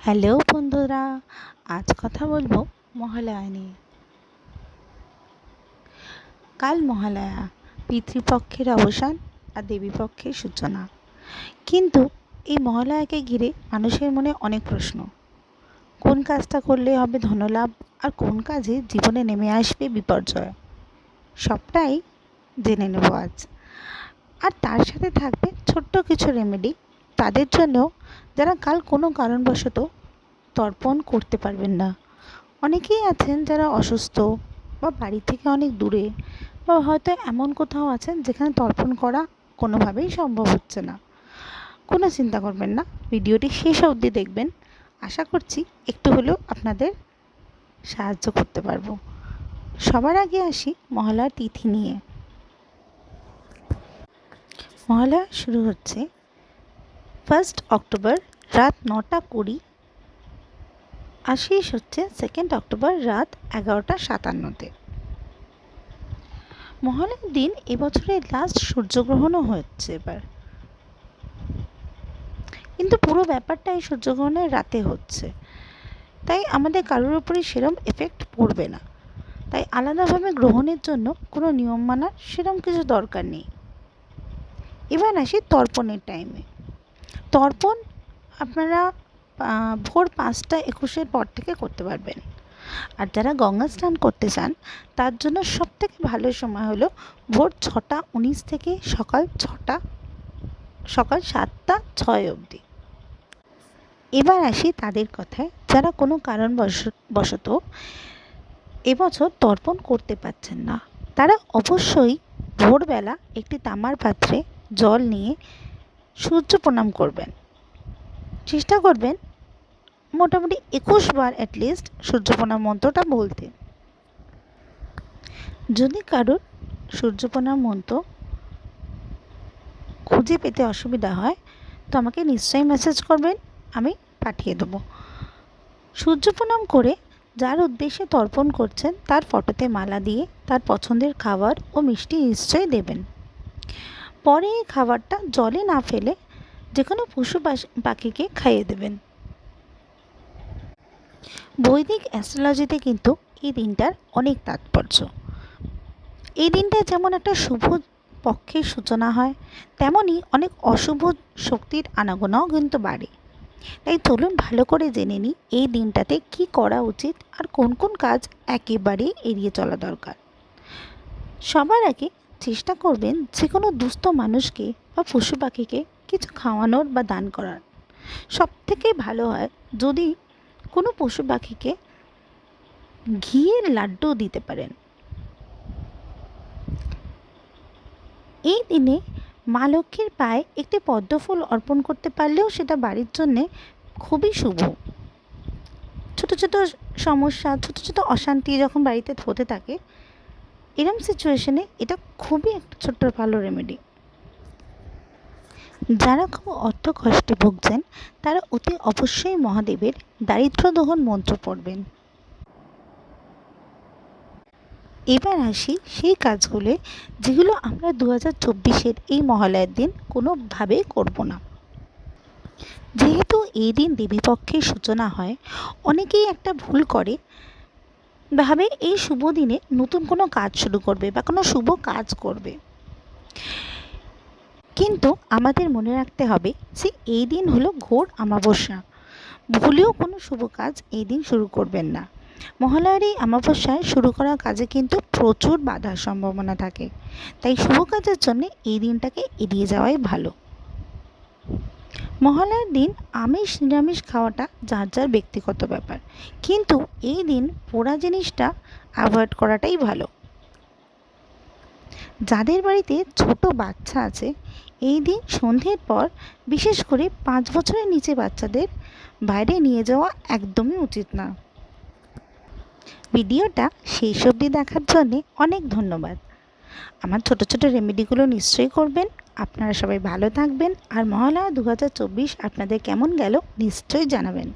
Hello বন্ধুরা, আজ কথা বলব মহালয়া নিয়ে। কাল মহালয়া, পিতৃপক্ষের অবসান আর দেবীপক্ষের সূচনা। কিন্তু এই মহালয়াকে ঘিরে মানুষের মনে অনেক প্রশ্ন। কোন কাজটা করলে হবে ধনলাভ আর কোন কাজে জীবনে নেমে আসবে বিপর্যয়? সবটাই জেনে নেব আজ। আর তার সাথে থাকবে ছোট্ট কিছু রেমেডি তাদের জন্য যারা কাল কোনো কারণবশত তর্পণ করতে পারবেন না। অনেকেই আছেন যারা অসুস্থ বা বাড়ি থেকে অনেক দূরে বা হয়তো এমন কোথাও আছেন যেখানে তর্পণ করা কোনোভাবেই সম্ভব হচ্ছে না। কোনো চিন্তা করবেন না, ভিডিওটি শেষ অবধি দেখবেন। আশা করছি একটু হলেও আপনাদের সাহায্য করতে পারব। সবার আগে আসি মহালয়ার তিথি নিয়ে। মহালয়া শুরু হচ্ছে ফার্স্ট অক্টোবর রাত নটা কুড়ি আর শেষ হচ্ছে সেকেন্ড অক্টোবর রাত এগারোটা সাতান্নতে। মহালয়ার দিন এবছরের লাস্ট সূর্যগ্রহণও হচ্ছে এবার। কিন্তু পুরো ব্যাপারটা এই সূর্যগ্রহণের রাতে হচ্ছে। তাই আমাদের কারোর উপরে সেরম এফেক্ট পড়বে না। তাই আলাদাভাবে গ্রহণের জন্য কোনো নিয়ম মানার সেরম কিছু দরকার নেই। এবার আসি তর্পণের টাইমে তর্পণ আপনারা ভোর পাঁচটা একুশের পর থেকে করতে পারবেন। আর যারা গঙ্গা স্নান করতে চান, তার জন্য সবথেকে ভালো সময় হলো ভোর ছটা উনিশ থেকে সকাল ছটা, সকাল সাতটা ছয় অবধি। এবার আসি তাদের কথায়, যারা কোনো কারণ বশত এবছর তর্পণ করতে পারছেন না, তারা অবশ্যই ভোরবেলা একটি তামার পাত্রে জল নিয়ে সূর্য প্রণাম করবেন। চেষ্টা করবেন মোটামুটি একুশ বার অ্যাটলিস্ট সূর্য প্রণাম মন্ত্রটা বলতে। যদি কারোর সূর্য প্রণাম মন্ত্র খুঁজে পেতে অসুবিধা হয়, তো আমাকে নিশ্চয়ই মেসেজ করবেন, আমি পাঠিয়ে দেবো। সূর্য প্রণাম করে যার উদ্দেশ্যে তর্পণ করছেন, তার ফটোতে মালা দিয়ে তার পছন্দের খাবার ও মিষ্টি নিশ্চয়ই দেবেন। পরে এই খাবারটা জলে না ফেলে যে কোনো পশু পাখিকে খাইয়ে দেবেন। বৈদিক অ্যাস্ট্রোলজিতে কিন্তু এই দিনটার অনেক তাৎপর্য। এই দিনটা যেমন একটা শুভ পক্ষের সূচনা হয় তেমনই অনেক অশুভ শক্তির আনাগোনাও কিন্তু বাড়ে। তাই চলুন ভালো করে জেনে নিই এই দিনটাতে কি করা উচিত আর কোন কোন কাজ একেবারেই এড়িয়ে চলা দরকার। সবার আগে চেষ্টা করবেন যে কোনো দুস্থ মানুষকে বা পশু পাখিকে কিছু খাওয়ানোর বা দান করার। সব থেকে ভালো হয় যদি কোনো পশু পাখিকে ঘিয়ের লাড্ডু দিতে পারেন। এই দিনে মা লক্ষ্মীর পায়ে একটি পদ্মফুল অর্পণ করতে পারলেও সেটা বাড়ির জন্যে খুবই শুভ। ছোট ছোট সমস্যা, ছোট ছোট অশান্তি যখন বাড়িতে হতে থাকে এরম সিচুয়েশনে এটা খুবই একটা ছোট্ট ভালো রেমেডি যারা খুব অর্থ কষ্টে ভুগছেন, তারা অতি অবশ্যই মহাদেবের দারিদ্র দহন মন্ত্র পড়বেন। এবার আসি সেই কাজগুলো যেগুলো আমরা দু হাজার চব্বিশের এই মহালয়ের দিন কোনোভাবেই করব না। যেহেতু এই দিন দেবীপক্ষের সূচনা হয়, অনেকেই একটা ভুল করে ভাবে এই শুভ দিনে নতুন কোনো কাজ শুরু করবে বা কোনো শুভ কাজ করবে। কিন্তু আমাদের মনে রাখতে হবে যে এই দিন হলো ঘোর অমাবস্যা। ভুলেও কোনো শুভ কাজ এই দিন শুরু করবেন না। মহালয়ার এই অমাবস্যায় শুরু করা কাজে কিন্তু প্রচুর বাধার সম্ভাবনা থাকে। তাই শুভ কাজের জন্য এই দিনটাকে এড়িয়ে যাওয়াই ভালো। মহালয়ার দিন আমিষ নিরামিষ খাওয়াটা যার যার ব্যক্তিগত ব্যাপার। কিন্তু এই দিন পোড়া জিনিসটা অ্যাভয়েড করাটাই ভালো। যাদের বাড়িতে ছোট বাচ্চা আছে, এই দিন সন্ধ্যের পর বিশেষ করে পাঁচ বছরের নিচে বাচ্চাদের বাইরে নিয়ে যাওয়া একদমই উচিত না। ভিডিওটা সেই অবধি দেখার জন্যে অনেক ধন্যবাদ। আমার ছোট ছোট রেমেডিগুলো নিশ্চয়ই করবেন। আপনারা সবাই ভালো থাকবেন। আর মহালয়া দু হাজার চব্বিশ আপনাদের কেমন গেল নিশ্চয়ই জানাবেন।